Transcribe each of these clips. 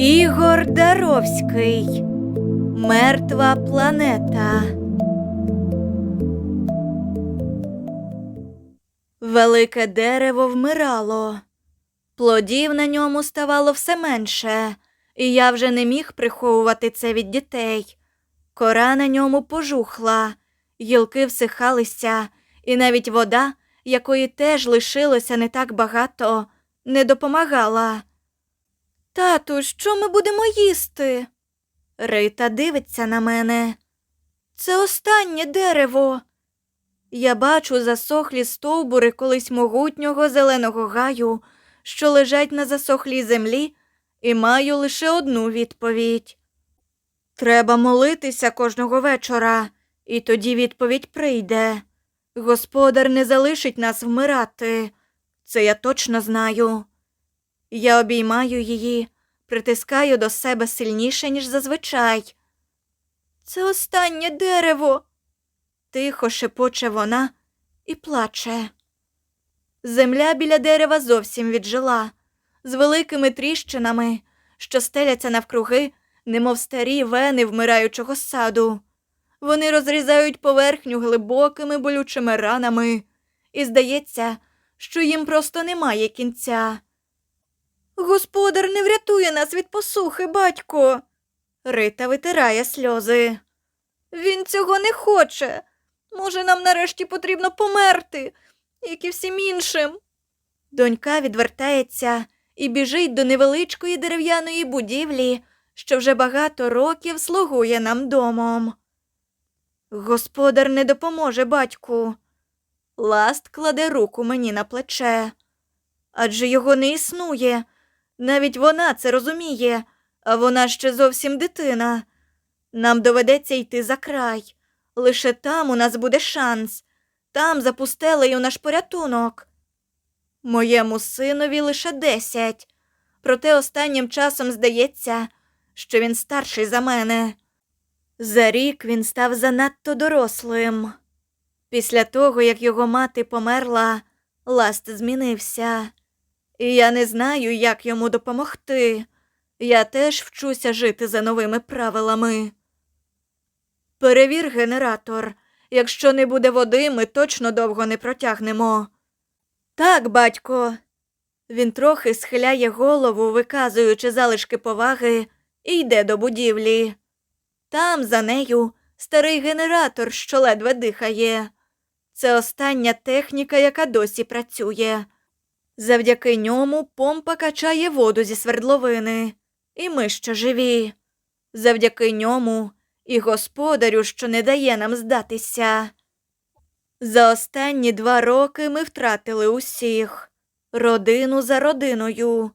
Ігор Даровський. Мертва планета. Велике дерево вмирало. Плодів на ньому ставало все менше, і я вже не міг приховувати це від дітей. Кора на ньому пожухла, гілки всихалися, і навіть вода, якої теж лишилося не так багато, не допомагала. Тату, що ми будемо їсти? Рита дивиться на мене. Це останнє дерево. Я бачу засохлі стовбури колись могутнього зеленого гаю, що лежать на засохлій землі, і маю лише одну відповідь. Треба молитися кожного вечора, і тоді відповідь прийде. Господар не залишить нас вмирати. Це я точно знаю. Я обіймаю її, притискаю до себе сильніше, ніж зазвичай. Це останнє дерево. Тихо шепоче вона і плаче. Земля біля дерева зовсім віджила, з великими тріщинами, що стеляться навкруги, немов старі вени вмираючого саду. Вони розрізають поверхню глибокими болючими ранами, і здається, що їм просто немає кінця. Господар не врятує нас від посухи, батько. Рита витирає сльози. Він цього не хоче. Може, нам нарешті потрібно померти, як і всім іншим. Донька відвертається і біжить до невеличкої дерев'яної будівлі, що вже багато років слугує нам домом. Господар не допоможе батьку. Ласт кладе руку мені на плече. Адже його не існує. Навіть вона це розуміє, а вона ще зовсім дитина. Нам доведеться йти за край. Лише там у нас буде шанс. Там за наш порятунок. Моєму синові лише десять. Проте останнім часом здається, що він старший за мене. За рік він став занадто дорослим. Після того, як його мати померла, ласт змінився. І я не знаю, як йому допомогти. Я теж вчуся жити за новими правилами. Перевір генератор. Якщо не буде води, ми точно довго не протягнемо. Так, батько. Він трохи схиляє голову, виказуючи залишки поваги, і йде до будівлі. Там, за нею, старий генератор, що ледве дихає. Це остання техніка, яка досі працює. Завдяки ньому помпа качає воду зі свердловини, і ми ще живі. Завдяки ньому і господарю, що не дає нам здатися. За останні два роки ми втратили усіх родину за родиною.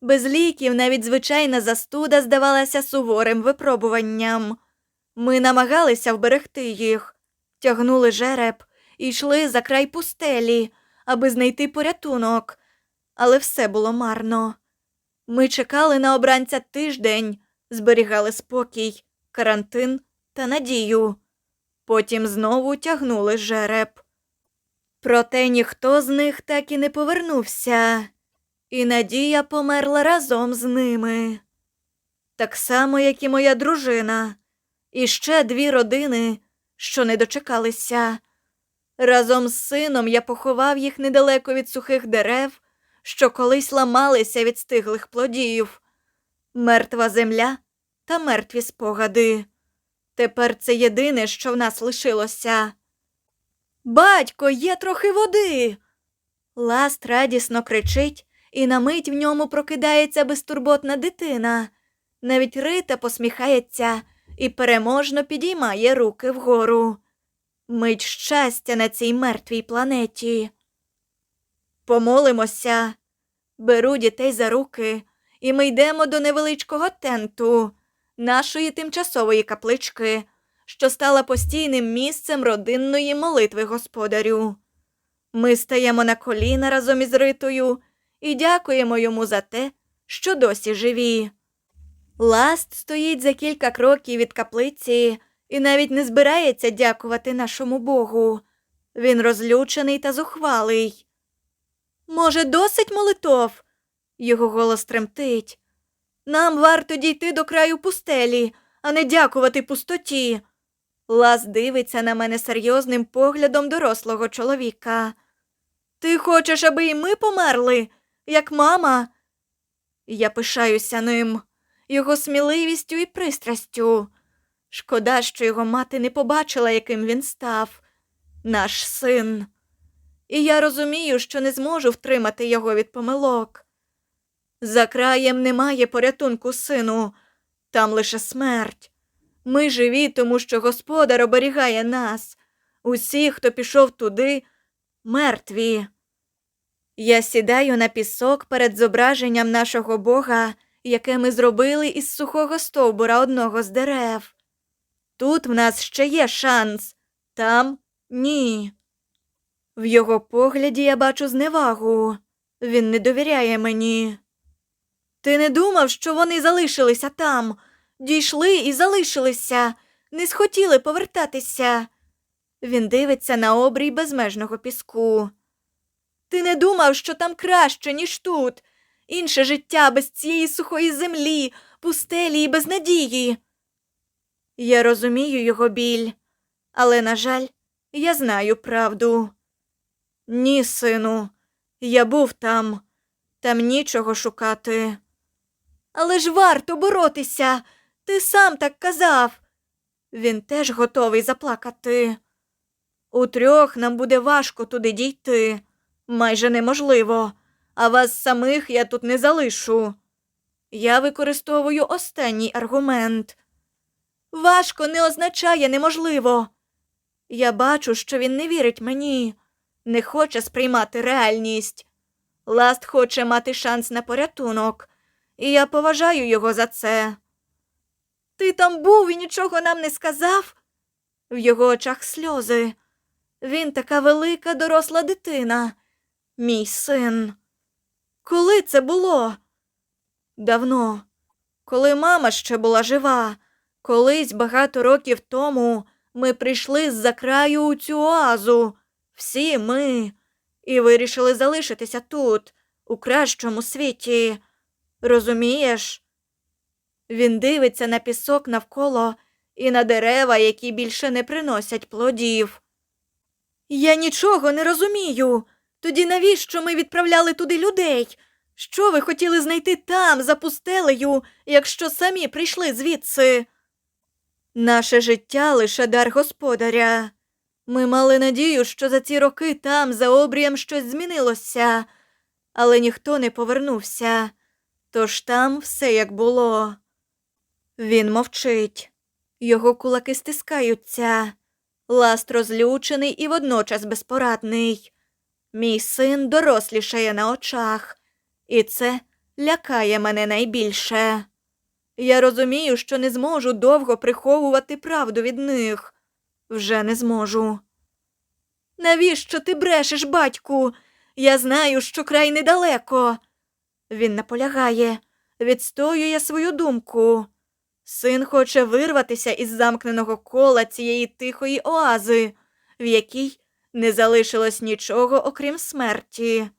Без ліків навіть звичайна застуда здавалася суворим випробуванням. Ми намагалися вберегти їх, тягнули жереб і йшли за край пустелі, аби знайти порятунок, але все було марно. Ми чекали на обранця тиждень, зберігали спокій, карантин та надію. Потім знову тягнули жереб. Проте ніхто з них так і не повернувся, і Надія померла разом з ними. Так само, як і моя дружина, і ще дві родини, що не дочекалися. Разом з сином я поховав їх недалеко від сухих дерев, що колись ламалися від стиглих плодів, мертва земля та мертві спогади. Тепер це єдине, що в нас лишилося. Батько, є трохи води. Ласт радісно кричить, і на мить в ньому прокидається безтурботна дитина. Навіть Рита посміхається і переможно підіймає руки вгору. Мить щастя на цій мертвій планеті. Помолимося. Беру дітей за руки, і ми йдемо до невеличкого тенту, нашої тимчасової каплички, що стала постійним місцем родинної молитви господарю. Ми стаємо на коліна разом із Ритою і дякуємо йому за те, що досі живі. Ласт стоїть за кілька кроків від каплиці і навіть не збирається дякувати нашому Богу. Він розлючений та зухвалий. Може, досить молитов? Його голос тремтить. Нам варто дійти до краю пустелі, а не дякувати пустоті. Лас дивиться на мене серйозним поглядом дорослого чоловіка. Ти хочеш, аби і ми померли, як мама? Я пишаюся ним, його сміливістю і пристрастю. Шкода, що його мати не побачила, яким він став, наш син. І я розумію, що не зможу втримати його від помилок. За краєм немає порятунку, сину, там лише смерть. Ми живі, тому що господар оберігає нас. Усі, хто пішов туди, мертві. Я сідаю на пісок перед зображенням нашого Бога, яке ми зробили із сухого стовбура одного з дерев. Тут в нас ще є шанс, там ні. В його погляді я бачу зневагу. Він не довіряє мені. Ти не думав, що вони залишилися там, дійшли і залишилися, не схотіли повертатися. Він дивиться на обрій безмежного піску. Ти не думав, що там краще, ніж тут, інше життя без цієї сухої землі, пустелі і безнадії. Я розумію його біль, але, на жаль, я знаю правду. Ні, сину, я був там, там нічого шукати. Але ж варто боротися, ти сам так казав. Він теж готовий заплакати. Утрьох нам буде важко туди дійти, майже неможливо, а вас самих я тут не залишу. Я використовую останній аргумент. Важко не означає неможливо. Я бачу, що він не вірить мені, не хоче сприймати реальність. Ласт хоче мати шанс на порятунок, і я поважаю його за це. Ти там був і нічого нам не сказав? В його очах сльози. Він така велика доросла дитина, мій син. Коли це було? Давно, коли мама ще була жива, колись багато років тому ми прийшли з-за краю у цю оазу, всі ми, і вирішили залишитися тут, у кращому світі. Розумієш? Він дивиться на пісок навколо і на дерева, які більше не приносять плодів. Я нічого не розумію. Тоді навіщо ми відправляли туди людей? Що ви хотіли знайти там, за пустелею, якщо самі прийшли звідси? Наше життя лише дар господаря. Ми мали надію, що за ці роки там, за обрієм, щось змінилося, але ніхто не повернувся. Тож там все як було. Він мовчить, його кулаки стискаються. Ласт розлючений і водночас безпорадний. Мій син дорослішає на очах, і це лякає мене найбільше. Я розумію, що не зможу довго приховувати правду від них. Вже не зможу. Навіщо ти брешеш, батьку? Я знаю, що край недалеко. Він наполягає, відстоює свою думку. Син хоче вирватися із замкненого кола цієї тихої оази, в якій не залишилось нічого, окрім смерті.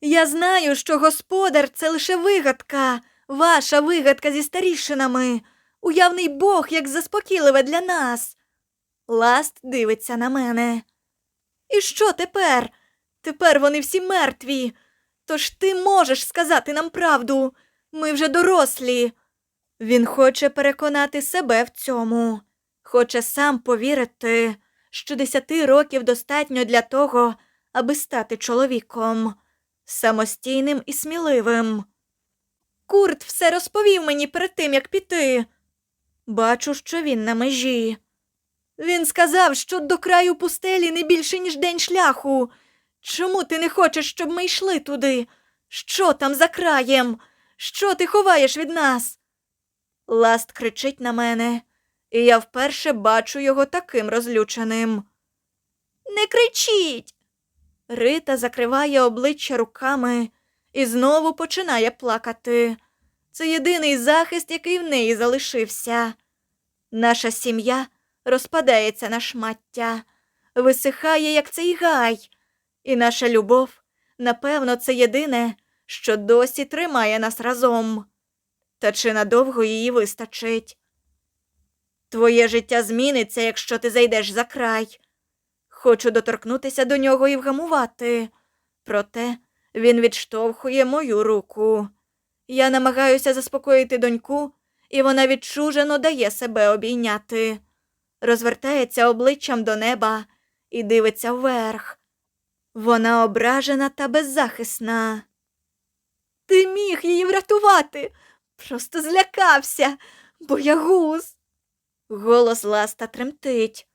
Я знаю, що господар це лише вигадка, ваша вигадка зі старішинами, уявний Бог, як заспокійливе для нас. Ласт дивиться на мене. І що тепер? Тепер вони всі мертві. Тож ти можеш сказати нам правду. Ми вже дорослі. Він хоче переконати себе в цьому, хоче сам повірити, що десяти років достатньо для того, аби стати чоловіком, самостійним і сміливим. Курт все розповів мені перед тим, як піти. Бачу, що він на межі. Він сказав, що до краю пустелі не більше, ніж день шляху. Чому ти не хочеш, щоб ми йшли туди? Що там за краєм? Що ти ховаєш від нас? Ласт кричить на мене, і я вперше бачу його таким розлюченим. Не кричіть. Рита закриває обличчя руками і знову починає плакати. Це єдиний захист, який в неї залишився. Наша сім'я розпадається на шмаття, висихає, як цей гай, і наша любов, напевно, це єдине, що досі тримає нас разом. Та чи надовго її вистачить? Твоє життя зміниться, якщо ти зайдеш за край. Хочу доторкнутися до нього і вгамувати. Проте він відштовхує мою руку. Я намагаюся заспокоїти доньку, і вона відчужено дає себе обійняти. Розвертається обличчям до неба і дивиться вверх. Вона ображена та беззахисна. Ти міг її врятувати. Просто злякався, боягуз. Голос ласта тремтить.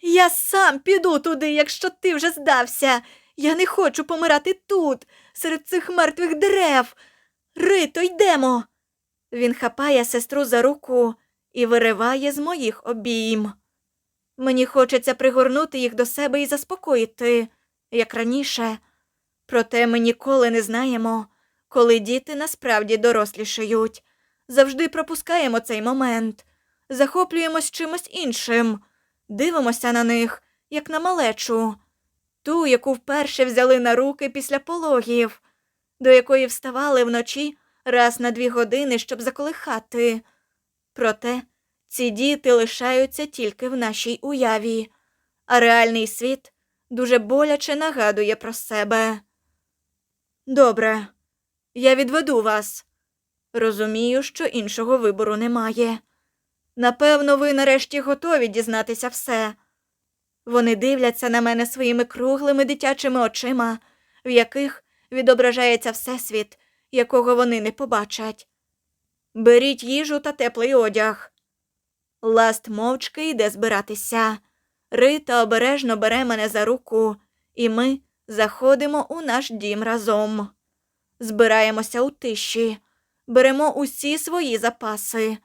Я сам піду туди, якщо ти вже здався. Я не хочу помирати тут, серед цих мертвих дерев. Рито, йдемо. Він хапає сестру за руку і вириває з моїх обійм. Мені хочеться пригорнути їх до себе і заспокоїти, як раніше. Проте ми ніколи не знаємо, коли діти насправді дорослішають. Завжди пропускаємо цей момент, захоплюємось чимось іншим, дивимося на них, як на малечу, ту, яку вперше взяли на руки після пологів, до якої вставали вночі раз на дві години, щоб заколихати. Проте ці діти лишаються тільки в нашій уяві, а реальний світ дуже боляче нагадує про себе. Добре, я відведу вас. Розумію, що іншого вибору немає. Напевно, ви нарешті готові дізнатися все. Вони дивляться на мене своїми круглими дитячими очима, в яких відображається всесвіт, якого вони не побачать. Беріть їжу та теплий одяг. Ласт мовчки йде збиратися. Рита обережно бере мене за руку, і ми заходимо у наш дім разом. Збираємося у тиші, беремо усі свої запаси,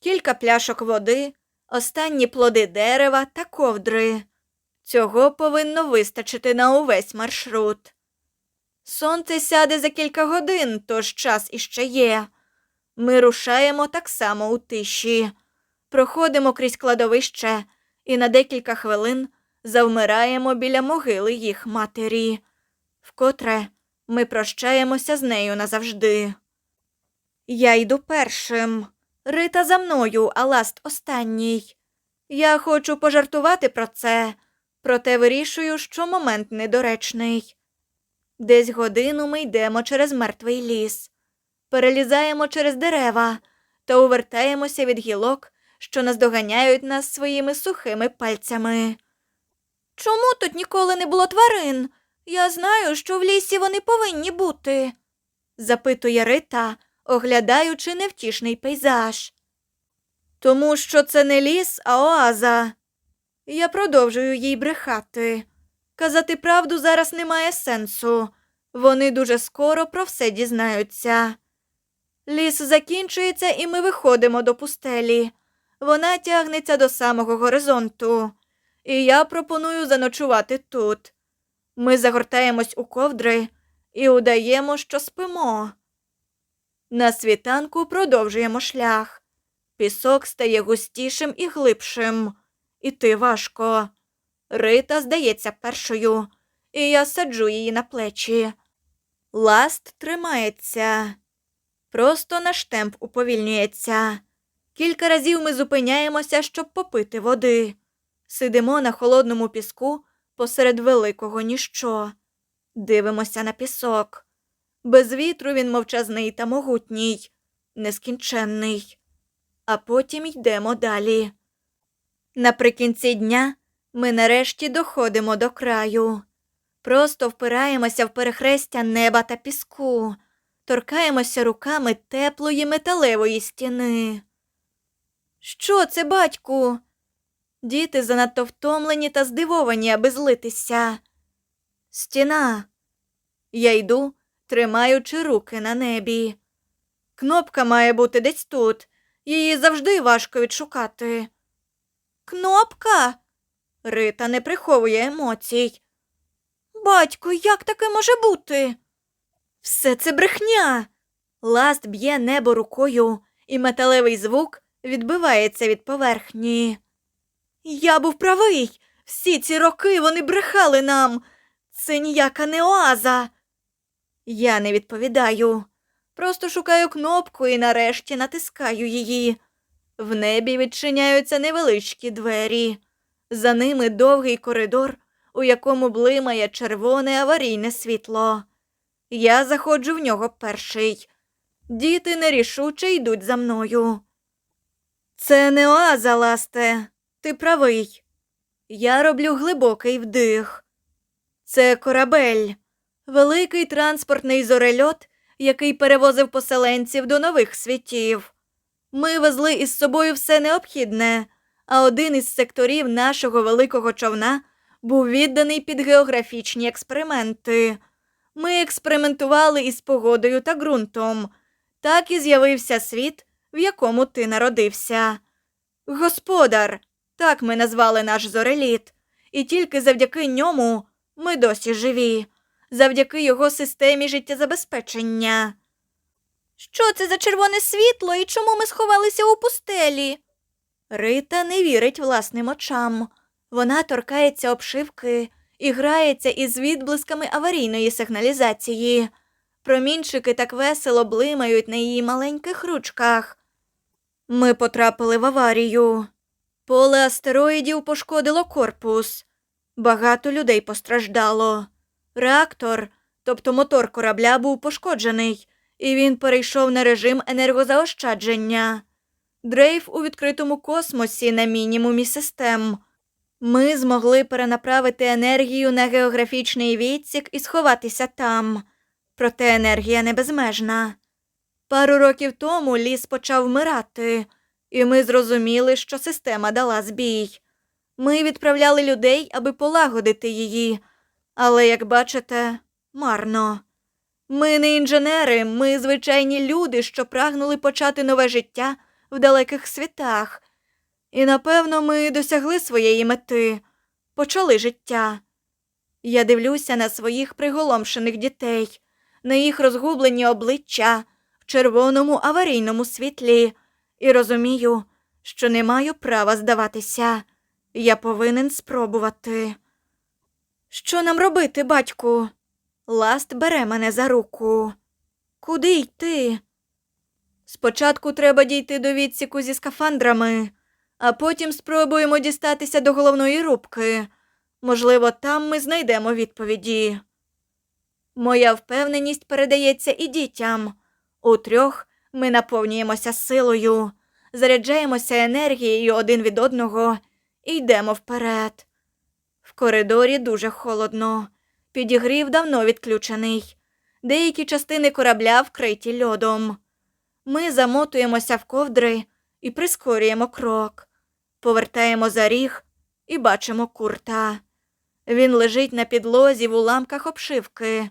кілька пляшок води, останні плоди дерева та ковдри. Цього повинно вистачити на увесь маршрут. Сонце сяде за кілька годин, тож час іще є. Ми рушаємо так само у тиші, проходимо крізь кладовище і на декілька хвилин завмираємо біля могили їх матері, вкотре ми прощаємося з нею назавжди. Я йду першим. Рита за мною, а ласт останній. Я хочу пожартувати про це, проте вирішую, що момент недоречний. Десь годину ми йдемо через мертвий ліс, перелізаємо через дерева та увертаємося від гілок, що наздоганяють нас своїми сухими пальцями. Чому тут ніколи не було тварин? Я знаю, що в лісі вони повинні бути, запитує Рита, оглядаючи невтішний пейзаж. Тому що це не ліс, а оаза. Я продовжую їй брехати. Казати правду зараз немає сенсу. Вони дуже скоро про все дізнаються. Ліс закінчується, і ми виходимо до пустелі. Вона тягнеться до самого горизонту, і я пропоную заночувати тут. Ми загортаємось у ковдри і удаємо, що спимо. На світанку продовжуємо шлях. Пісок стає густішим і глибшим. Іти важко. Рита здається першою, і я саджу її на плечі. Ласт тримається. Просто наш темп уповільнюється. Кілька разів ми зупиняємося, щоб попити води. Сидимо на холодному піску посеред великого ніщо. Дивимося на пісок. Без вітру він мовчазний та могутній, нескінченний. А потім йдемо далі. Наприкінці дня ми нарешті доходимо до краю. Просто впираємося в перехрестя неба та піску, торкаємося руками теплої металевої стіни. Що це, батьку? Діти занадто втомлені та здивовані, аби злитися. Стіна. Я йду, тримаючи руки на небі. Кнопка має бути десь тут. Її завжди важко відшукати. Кнопка? Рита не приховує емоцій. Батько, як таке може бути? Все це брехня. Ласт б'є небо рукою, і металевий звук відбивається від поверхні. Я був правий. Всі ці роки вони брехали нам. Це ніяка не оаза. Я не відповідаю. Просто шукаю кнопку і нарешті натискаю її. В небі відчиняються невеличкі двері. За ними довгий коридор, у якому блимає червоне аварійне світло. Я заходжу в нього перший. Діти нерішуче йдуть за мною. Це не оаза, ласте, ти правий. Я роблю глибокий вдих. Це корабель, великий транспортний зорельот, який перевозив поселенців до нових світів. Ми везли із собою все необхідне, а один із секторів нашого великого човна був відданий під географічні експерименти. Ми експериментували із погодою та ґрунтом. Так і з'явився світ, в якому ти народився. Господар, так ми назвали наш зореліт, і тільки завдяки ньому ми досі живі, завдяки його системі життєзабезпечення. Що це за червоне світло і чому ми сховалися у пустелі? Рита не вірить власним очам. Вона торкається обшивки і грається із відблисками аварійної сигналізації. Промінчики так весело блимають на її маленьких ручках. Ми потрапили в аварію. Поле астероїдів пошкодило корпус. Багато людей постраждало. Реактор, тобто мотор корабля, був пошкоджений, і він перейшов на режим енергозаощадження. Дрейф у відкритому космосі на мінімумі систем. Ми змогли перенаправити енергію на географічний відсік і сховатися там. Проте енергія не безмежна. Пару років тому ліс почав вмирати, і ми зрозуміли, що система дала збій. Ми відправляли людей, аби полагодити її, але, як бачите, марно. Ми не інженери, ми звичайні люди, що прагнули почати нове життя в далеких світах. І, напевно, ми досягли своєї мети, почали життя. Я дивлюся на своїх приголомшених дітей, на їх розгублені обличчя в червоному аварійному світлі, і розумію, що не маю права здаватися. Я повинен спробувати. Що нам робити, батьку? Ласт бере мене за руку. Куди йти? Спочатку треба дійти до відсіку зі скафандрами, а потім спробуємо дістатися до головної рубки. Можливо, там ми знайдемо відповіді. Моя впевненість передається і дітям. Утрьох ми наповнюємося силою, заряджаємося енергією один від одного і йдемо вперед. В коридорі дуже холодно. Підігрів давно відключений. Деякі частини корабля вкриті льодом. Ми замотуємося в ковдри і прискорюємо крок. Повертаємо за ріг і бачимо курта. Він лежить на підлозі в уламках обшивки.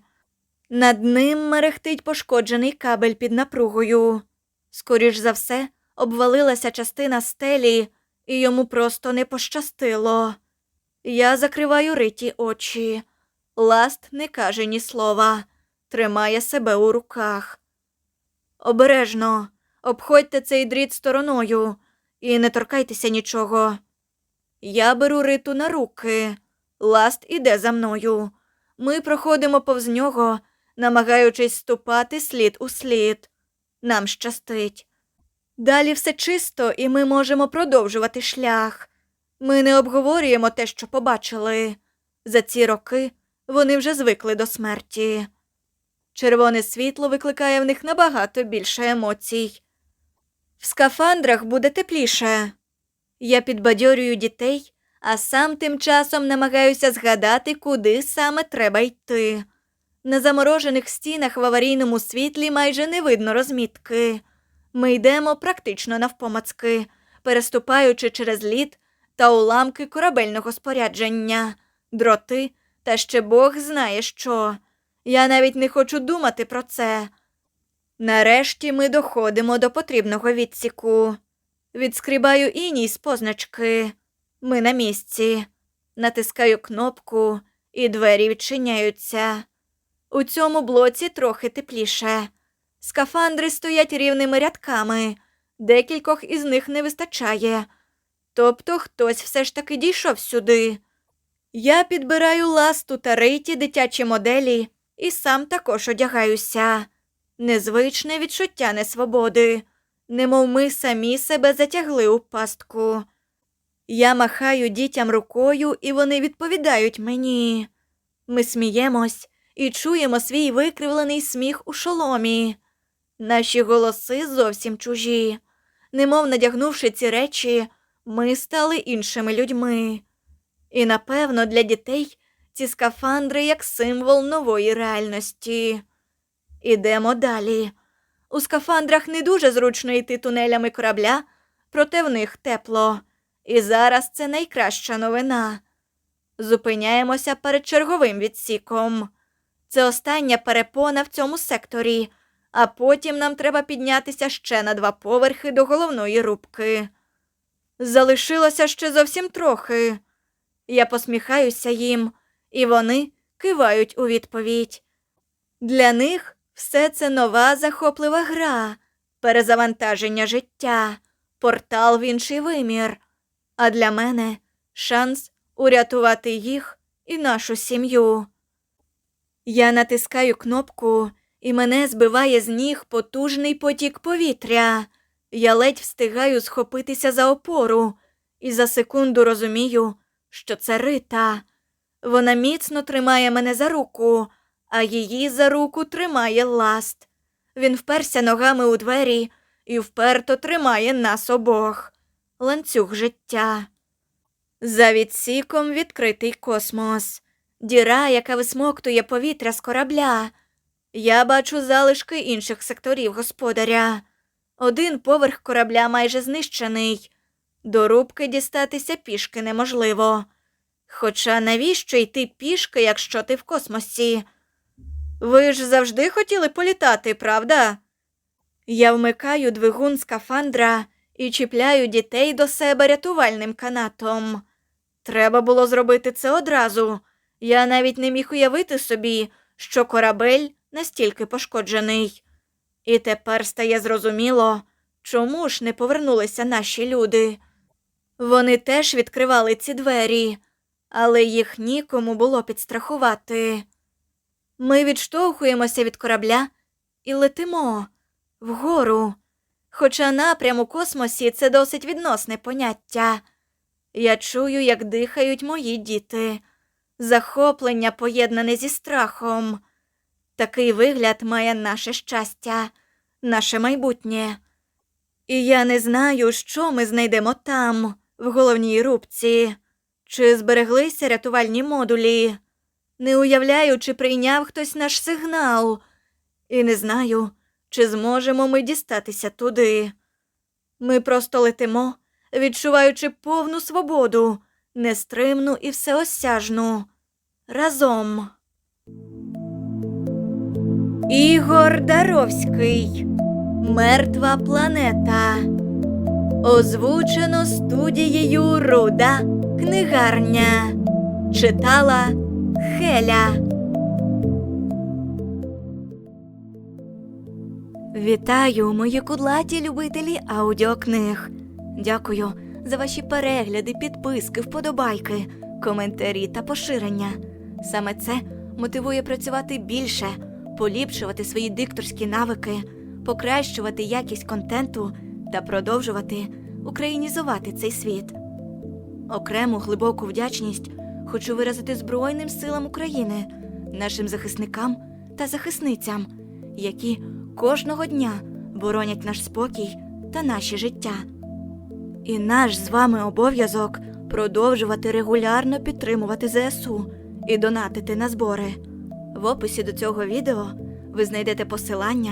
Над ним мерехтить пошкоджений кабель під напругою. Скоріш за все, обвалилася частина стелі, і йому просто не пощастило. Я закриваю риті очі. Ласт не каже ні слова, тримає себе у руках. Обережно, обходьте цей дріт стороною і не торкайтеся нічого. Я беру риту на руки. Ласт іде за мною. Ми проходимо повз нього, намагаючись ступати слід у слід. Нам щастить. Далі все чисто, і ми можемо продовжувати шлях. Ми не обговорюємо те, що побачили. За ці роки вони вже звикли до смерті. Червоне світло викликає в них набагато більше емоцій. В скафандрах буде тепліше. Я підбадьорюю дітей, а сам тим часом намагаюся згадати, куди саме треба йти. На заморожених стінах в аварійному світлі майже не видно розмітки. Ми йдемо практично навпомацки, переступаючи через лід та уламки корабельного спорядження, дроти та ще Бог знає що. Я навіть не хочу думати про це. Нарешті ми доходимо до потрібного відсіку. Відскрібаю іній з позначки. Ми на місці. Натискаю кнопку, і двері відчиняються. У цьому блоці трохи тепліше. Скафандри стоять рівними рядками, декількох із них не вистачає. Тобто хтось все ж таки дійшов сюди. Я підбираю ласту та рейті дитячі моделі і сам також одягаюся. незвичне відчуття несвободи, немов ми самі себе затягли у пастку. Я махаю дітям рукою, і вони відповідають мені. Ми сміємось і чуємо свій викривлений сміх у шоломі. Наші голоси зовсім чужі. Немов надягнувши ці речі, ми стали іншими людьми. І напевно для дітей ці скафандри як символ нової реальності. Ідемо далі. У скафандрах не дуже зручно йти тунелями корабля, проте в них тепло. І зараз це найкраща новина. Зупиняємося перед черговим відсіком. Це остання перепона в цьому секторі, а потім нам треба піднятися ще на два поверхи до головної рубки. Залишилося ще зовсім трохи. Я посміхаюся їм, і вони кивають у відповідь. Для них все це нова захоплива гра, перезавантаження життя, портал в інший вимір. А для мене шанс урятувати їх і нашу сім'ю. Я натискаю кнопку, і мене збиває з ніг потужний потік повітря. Я ледь встигаю схопитися за опору, і за секунду розумію, що це Рита. Вона міцно тримає мене за руку, а її за руку тримає ласт. Він вперся ногами у двері і вперто тримає нас обох. Ланцюг життя. За відсіком відкритий космос, діра, яка висмоктує повітря з корабля. Я бачу залишки інших секторів господаря. Один поверх корабля майже знищений. До рубки дістатися пішки неможливо. Хоча навіщо йти пішки, якщо ти в космосі? Ви ж завжди хотіли політати, правда? Я вмикаю двигун скафандра і чіпляю дітей до себе рятувальним канатом. Треба було зробити це одразу. Я навіть не міг уявити собі, що корабель настільки пошкоджений. І тепер стає зрозуміло, чому ж не повернулися наші люди. Вони теж відкривали ці двері, але їх нікому було підстрахувати. Ми відштовхуємося від корабля і летимо вгору. Хоча напрям у космосі це досить відносне поняття. Я чую, як дихають мої діти, захоплення поєднане зі страхом. Такий вигляд має наше щастя, наше майбутнє. І я не знаю, що ми знайдемо там, в головній рубці, чи збереглися рятувальні модулі. Не уявляю, чи прийняв хтось наш сигнал, і не знаю, чи зможемо ми дістатися туди. Ми просто летимо, відчуваючи повну свободу, нестримну і всеосяжну. Разом. Ігор Даровський. Мертва планета. Озвучено студією Руда Книгарня. Читала Хеля. Вітаю, мої кудлаті любителі аудіокниг. Дякую за ваші перегляди, підписки, вподобайки, коментарі та поширення. Саме це мотивує працювати більше, поліпшувати свої дикторські навики, покращувати якість контенту та продовжувати українізувати цей світ. Окрему глибоку вдячність хочу виразити Збройним силам України, нашим захисникам та захисницям, які кожного дня боронять наш спокій та наші життя. І наш з вами обов'язок продовжувати регулярно підтримувати ЗСУ і донатити на збори. В описі до цього відео ви знайдете посилання